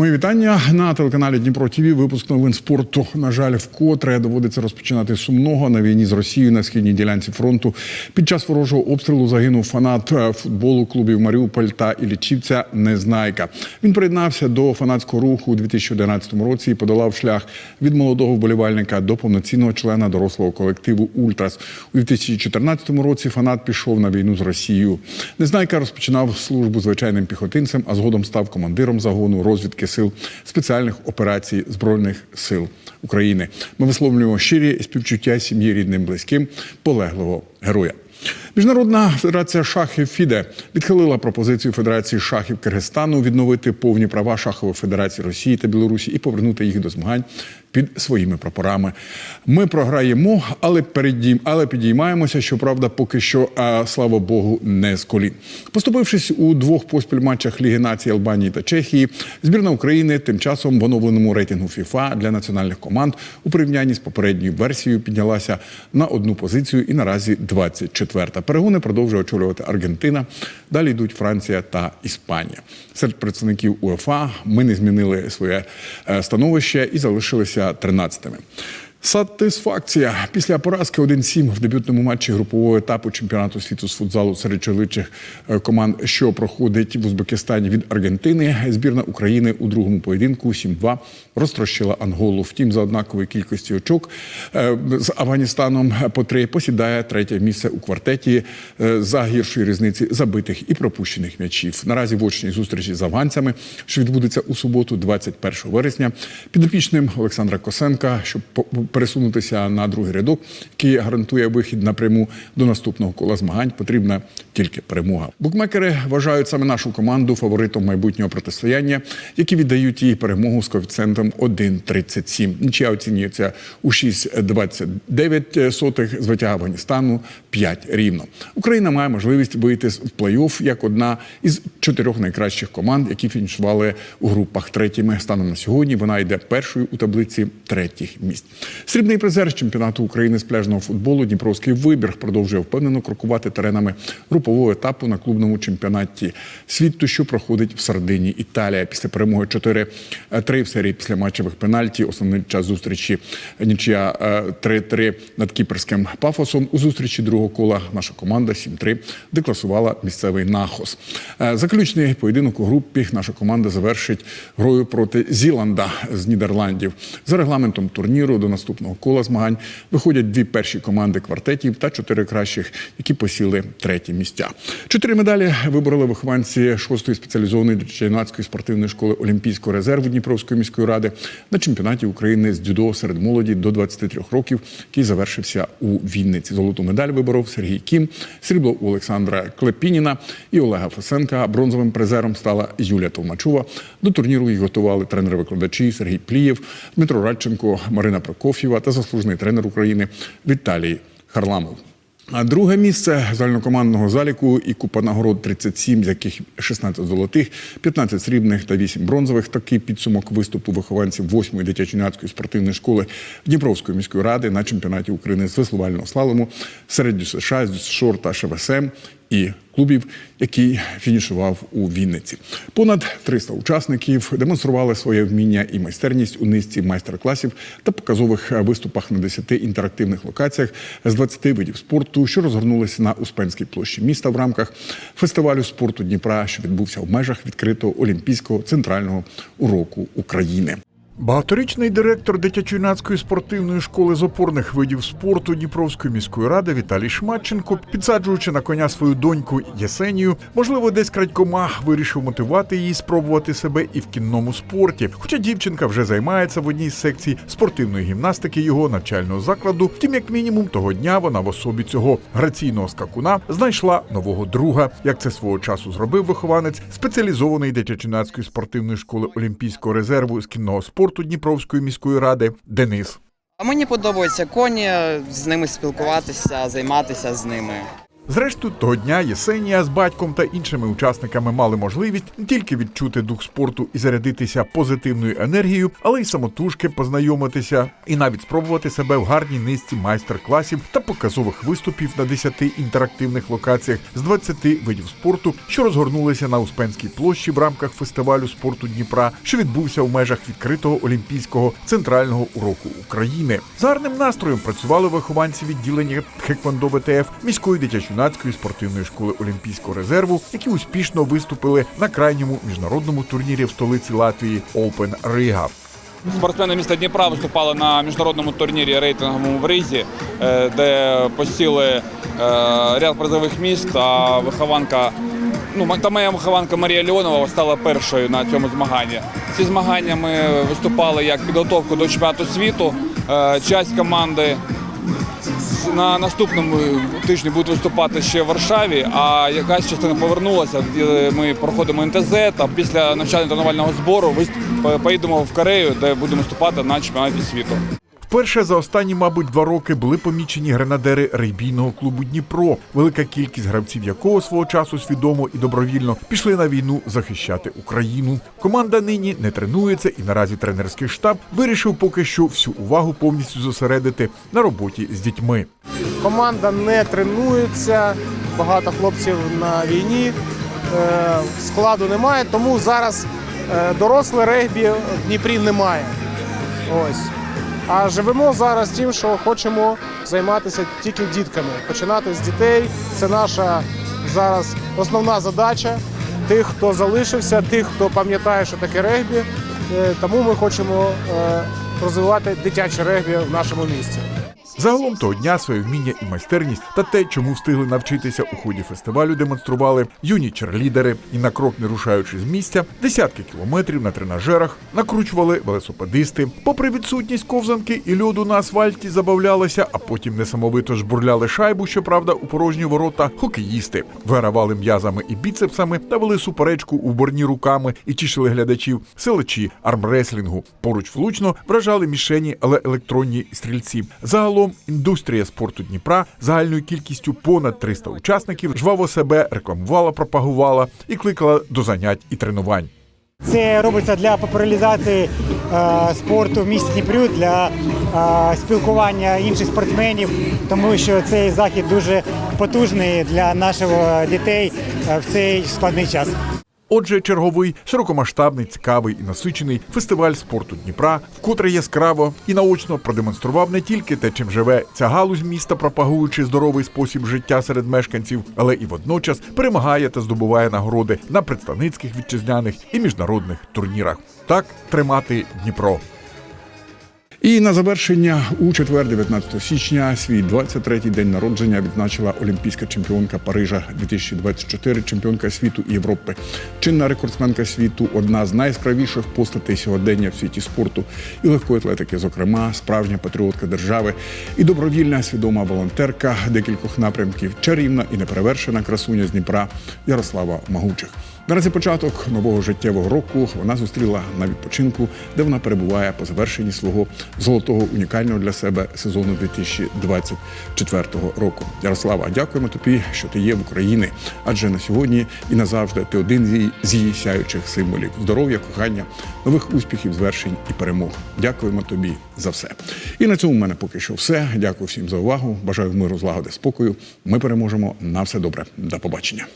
Мої вітання на телеканалі Дніпро ТВ. Випуск новин спорту. На жаль, вкотре доводиться розпочинати сумного на війні з Росією на східній ділянці фронту. Під час ворожого обстрілу загинув фанат е, футболу клубів Маріуполь та Іллічівця Незнайка. Він приєднався до фанатського руху у 2011 році і подолав шлях від молодого вболівальника до повноцінного члена дорослого колективу Ультрас. У 2014 році фанат пішов на війну з Росією. Незнайка розпочинав службу звичайним піхотинцем, а згодом став командиром загону розвідки сил спеціальних операцій збройних сил України. Ми висловлюємо щирі співчуття сім'ї рідним близьким полеглого героя. Міжнародна федерація шахів ФІДЕ відхилила пропозицію Федерації шахів Киргизстану відновити повні права шахової федерації Росії та Білорусі і повернути їх до змагань під своїми прапорами. Ми програємо, але передім, але підіймаємося. Щоправда, поки що, а, слава Богу, не з колін. Поступившись у двох поспіль матчах Ліги націй Албанії та Чехії, збірна України тим часом в оновленому рейтингу ФІФА для національних команд у порівнянні з попередньою версією піднялася на одну позицію і наразі 24-та. Перегони продовжує очолювати Аргентина. Далі йдуть Франція та Іспанія. Серед представників УЕФА ми не змінили своє е, становище і залишилися 13-ми. Сатисфакція після поразки 1-7 в дебютному матчі групового етапу чемпіонату світу з футзалу серед чоловічих е, команд, що проходить в Узбекистані від Аргентини. Збірна України у другому поєдинку 7-2 розтрощила Анголу. Втім, за однакової кількості очок е, з Афганістаном по три посідає третє місце у квартеті е, за гіршої різниці забитих і пропущених м'ячів. Наразі в очній зустрічі з афганцями, що відбудеться у суботу, 21 вересня, підопічним Олександра Косенка, по- пересунутися на другий рядок, який гарантує вихід напряму до наступного кола змагань, потрібна тільки перемога. Букмекери вважають саме нашу команду фаворитом майбутнього протистояння, які віддають їй перемогу з коефіцієнтом 1,37. Нічия оцінюється у 6,29 сотих, звиття Афганістану 5 рівно. Україна має можливість вийти з плей-офф як одна із чотирьох найкращих команд, які фінішували у групах третіми. Станом на сьогодні вона йде першою у таблиці третіх місць. Срібний призер чемпіонату України з пляжного футболу Дніпровський вибір продовжує впевнено крокувати теренами групового етапу на клубному чемпіонаті світу, що проходить в Сардині, Італія. Після перемоги 4-3 в серії після матчевих пенальті. Основний час зустрічі нічия е, 3-3 над кіперським пафосом. У зустрічі другого кола наша команда 7-3 декласувала місцевий нахос. Е, Заключний поєдинок у групі наша команда завершить грою проти Зіланда з Нідерландів. За регламентом турніру до наступного кола змагань виходять дві перші команди квартетів та чотири кращих, які посіли треті місця. Чотири медалі вибороли вихованці шостої спеціалізованої юнацької спортивної школи Олімпійського резерву Дніпровської міської ради на чемпіонаті України з дзюдо серед молоді до 23 років, який завершився у Вінниці. Золоту медаль виборов Сергій Кім, срібло у Олександра Клепініна і Олега Фесенка. Бронзовим призером стала Юлія Толмачова. До турніру їх готували тренери-викладачі Сергій Плієв, Дмитро Радченко, Марина Прокоф'єва та заслужений тренер України Віталій Харламов. А друге місце загальнокомандного заліку і купа нагород 37, з яких 16 золотих, 15 срібних та 8 бронзових. Такий підсумок виступу вихованців 8-ї дитячо-юнацької спортивної школи Дніпровської міської ради на чемпіонаті України з веслувального слалому серед ДЮСШ, ДЮСШОР та ШВСМ і клубів, який фінішував у Вінниці. Понад 300 учасників демонстрували своє вміння і майстерність у низці майстер-класів та показових виступах на 10 інтерактивних локаціях з 20 видів спорту, що розгорнулися на Успенській площі міста в рамках фестивалю спорту Дніпра, що відбувся в межах відкритого олімпійського центрального уроку України. Багаторічний директор дитячо-юнацької спортивної школи з опорних видів спорту Дніпровської міської ради Віталій Шматченко, підсаджуючи на коня свою доньку Єсенію, можливо, десь крадькома вирішив мотивувати її спробувати себе і в кінному спорті. Хоча дівчинка вже займається в одній з секцій спортивної гімнастики його навчального закладу. Втім, як мінімум, того дня вона в особі цього граційного скакуна знайшла нового друга. Як це свого часу зробив вихованець спеціалізованої дитячо-юнацької спортивної школи Олімпійського резерву з кінного спорту Дніпровської міської ради Денис. А мені подобається коні, з ними спілкуватися, займатися з ними. Зрештою, того дня Єсенія з батьком та іншими учасниками мали можливість не тільки відчути дух спорту і зарядитися позитивною енергією, але й самотужки познайомитися і навіть спробувати себе в гарній низці майстер-класів та показових виступів на 10 інтерактивних локаціях з 20 видів спорту, що розгорнулися на Успенській площі в рамках фестивалю спорту Дніпра, що відбувся в межах відкритого олімпійського центрального уроку України. За гарним настроєм працювали вихованці відділення Хеквондо ВТФ міської дитячо-юнацької спортивної школи Олімпійського резерву, які успішно виступили на крайньому міжнародному турнірі в столиці Латвії Open Riga. Спортсмени міста Дніпра виступали на міжнародному турнірі рейтинговому в Ризі, е, де посіли е, ряд призових міст. А вихованка, ну та моя вихованка Марія Леонова стала першою на цьому змаганні. Ці змагання ми виступали як підготовку до чемпіонату світу. Е, Часть команди на наступному тижні будуть виступати ще в Варшаві, а якась частина повернулася. Е, Ми проходимо НТЗ та після навчально-тренувального збору вист- поїдемо в Корею, де будемо виступати на чемпіонаті світу. Вперше за останні, мабуть, два роки були помічені гренадери рейбійного клубу Дніпро, велика кількість гравців якого свого часу свідомо і добровільно пішли на війну захищати Україну. Команда нині не тренується, і наразі тренерський штаб вирішив поки що всю увагу повністю зосередити на роботі з дітьми. Команда не тренується, багато хлопців на війні, е, складу немає, тому зараз е, доросле регбі в Дніпрі немає. Ось. А живемо зараз тим, що хочемо займатися тільки дітками. Починати з дітей. Це наша зараз основна задача. Тих, хто залишився, тих, хто пам'ятає, що таке регбі. Е, Тому ми хочемо е, розвивати дитяче регбі в нашому місті. Загалом того дня своє вміння і майстерність та те, чому встигли навчитися у ході фестивалю, демонстрували юні черлідери і на крок не рушаючи з місця, десятки кілометрів на тренажерах накручували велосипедисти. Попри відсутність ковзанки і льоду на асфальті забавлялися, а потім несамовито жбурляли шайбу, щоправда, у порожні ворота хокеїсти, вигравали м'язами і біцепсами та вели суперечку у борні руками і тішили глядачів селичі армреслінгу. Поруч влучно вражали мішені, але електронні стрільці. Загалом індустрія спорту Дніпра загальною кількістю понад 300 учасників жваво себе рекламувала, пропагувала і кликала до занять і тренувань. Це робиться для популяризації е, спорту в місті Дніпрю, для е, спілкування інших спортсменів, тому що цей захід дуже потужний для наших дітей е, в цей складний час. Отже, черговий широкомасштабний, цікавий і насичений фестиваль спорту Дніпра, вкотре яскраво і наочно продемонстрував не тільки те, чим живе ця галузь міста, пропагуючи здоровий спосіб життя серед мешканців, але і водночас перемагає та здобуває нагороди на представницьких вітчизняних і міжнародних турнірах. Так тримати Дніпро. І на завершення у четвер, 19 січня, свій 23-й день народження відзначила олімпійська чемпіонка Парижа 2024, чемпіонка світу і Європи. Чинна рекордсменка світу, одна з найяскравіших постатей сьогодення в світі спорту і легкої атлетики, зокрема, справжня патріотка держави і добровільна свідома волонтерка декількох напрямків, чарівна і неперевершена красуня з Дніпра Ярослава Магучих. Наразі початок нового життєвого року вона зустріла на відпочинку, де вона перебуває по завершенні свого золотого унікального для себе сезону 2024 року. Ярослава, дякуємо тобі, що ти є в Україні, адже на сьогодні і назавжди ти один з її, сяючих символів здоров'я, кохання, нових успіхів, звершень і перемог. Дякуємо тобі за все. І на цьому в мене поки що все. Дякую всім за увагу. Бажаю миру, злагоди, спокою. Ми переможемо. На все добре. До побачення.